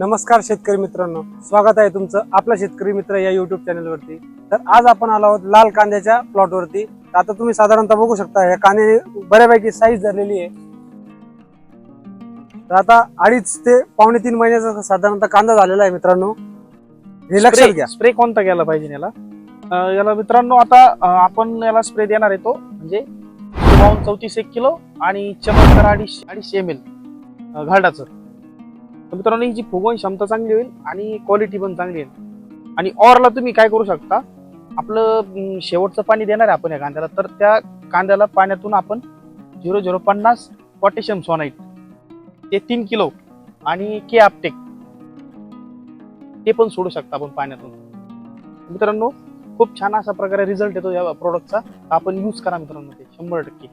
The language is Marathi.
नमस्कार शेतकरी मित्रांनो. स्वागत आहे तुमचं आपला शेतकरी मित्र या युट्यूब चॅनलवरती तर आज आपण आलो आहोत लाल कांद्याच्या प्लॉटवरती आता तुम्ही साधारणतः बघू शकता या कांद्याने बऱ्यापैकी साईज धरलेली आहे. तर आता अडीच ते पावणे तीन महिन्याचा साधारणतः कांदा झालेला आहे मित्रांनो. हे लक्षात घ्या. स्प्रे कोणता घ्यायला पाहिजे याला? याला मित्रांनो आता आपण याला स्प्रे देणार आहे तो. म्हणजे पाऊन चौतीस एक किलो आणि चमत्कार अडीचशे अडीचशे एम एल घाटाचं. तर मित्रांनो ही जी फुगवण क्षमता चांगली होईल आणि क्वालिटी पण चांगली येईल. आणि ऑरला तुम्ही काय करू शकता? आपलं शेवटचं पाणी देणार आहे आपण या कांद्याला. तर त्या कांद्याला पाण्यातून आपण झिरो झिरो पन्नास पोटॅशियम सोनाईट ते तीन किलो आणि के आपटेक ते पण सोडू शकता आपण पाण्यातून. मित्रांनो खूप छान अशा प्रकारे रिझल्ट येतो या प्रोडक्टचा आपण यूज करा मित्रांनो ते शंभर टक्के.